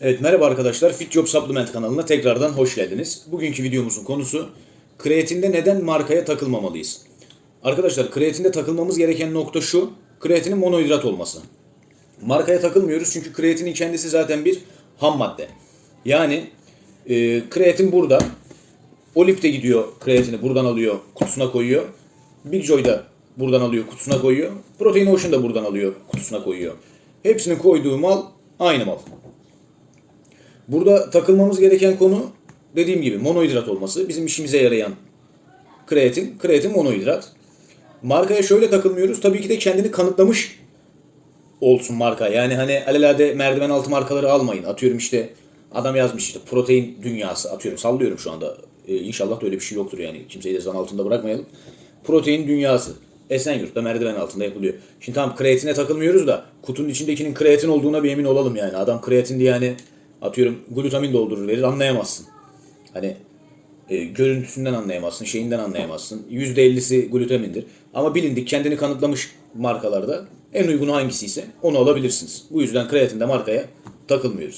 Evet merhaba arkadaşlar. Fit Job Supplement kanalına tekrardan hoş geldiniz. Bugünkü videomuzun konusu kreatinde neden markaya takılmamalıyız? Arkadaşlar kreatinde takılmamız gereken nokta şu. Kreatinin monohidrat olması. Markaya takılmıyoruz çünkü kreatinin kendisi zaten bir ham madde. Yani e, kreatin burada. Olip de gidiyor kreatini buradan alıyor kutusuna koyuyor. Big Joy da buradan alıyor kutusuna koyuyor. Protein Ocean da buradan alıyor kutusuna koyuyor. Hepsinin koyduğu mal aynı mal. Burada takılmamız gereken konu dediğim gibi monohidrat olması. Bizim işimize yarayan kreatin. Kreatin monohidrat. Markaya şöyle takılmıyoruz. Tabii ki de kendini kanıtlamış olsun marka. Yani hani alelade merdiven altı markaları almayın. Atıyorum işte adam yazmış işte protein dünyası atıyorum sallıyorum şu anda. Ee, inşallah da öyle bir şey yoktur yani. Kimseyi de zan altında bırakmayalım. Protein dünyası. Esenyurt'ta merdiven altında yapılıyor. Şimdi tamam kreatine takılmıyoruz da kutunun içindekinin kreatin olduğuna bir emin olalım yani. Adam kreatin diye yani atıyorum glutamin doldurur verir anlayamazsın. Hani e, görüntüsünden anlayamazsın, şeyinden anlayamazsın. %50'si glutamindir. Ama bilindik kendini kanıtlamış markalarda en uygunu hangisi ise onu alabilirsiniz. Bu yüzden kreatinde markaya takılmıyoruz.